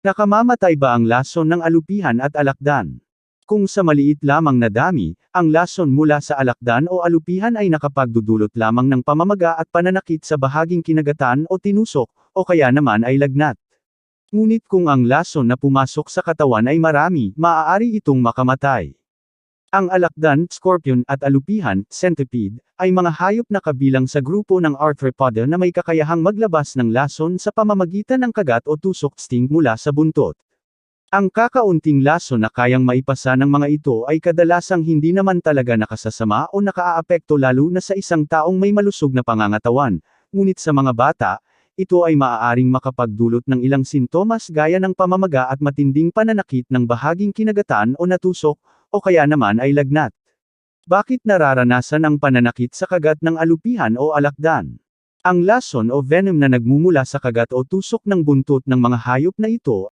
Nakamamatay ba ang lason ng alupihan at alakdan? Kung sa maliit lamang na dami, ang lason mula sa alakdan o alupihan ay nakapagdudulot lamang ng pamamaga at pananakit sa bahaging kinagatan o tinusok, o kaya naman ay lagnat. Ngunit kung ang lason na pumasok sa katawan ay marami, maaari itong makamatay. Ang alakdan, scorpion, at alupihan, centipede, ay mga hayop na kabilang sa grupo ng arthropoda na may kakayahang maglabas ng lason sa pamamagitan ng kagat o tusok sting mula sa buntot. Ang kakaunting lason na kayang maipasa ng mga ito ay kadalasang hindi naman talaga nakasasama o nakaaapekto lalo na sa isang taong may malusog na pangangatawan, ngunit sa mga bata, ito ay maaaring makapagdulot ng ilang sintomas gaya ng pamamaga at matinding pananakit ng bahaging kinagatan o natusok, o kaya naman ay lagnat. Bakit nararanasan ang pananakit sa kagat ng alupihan o alakdan? Ang lason o venom na nagmumula sa kagat o tusok ng buntot ng mga hayop na ito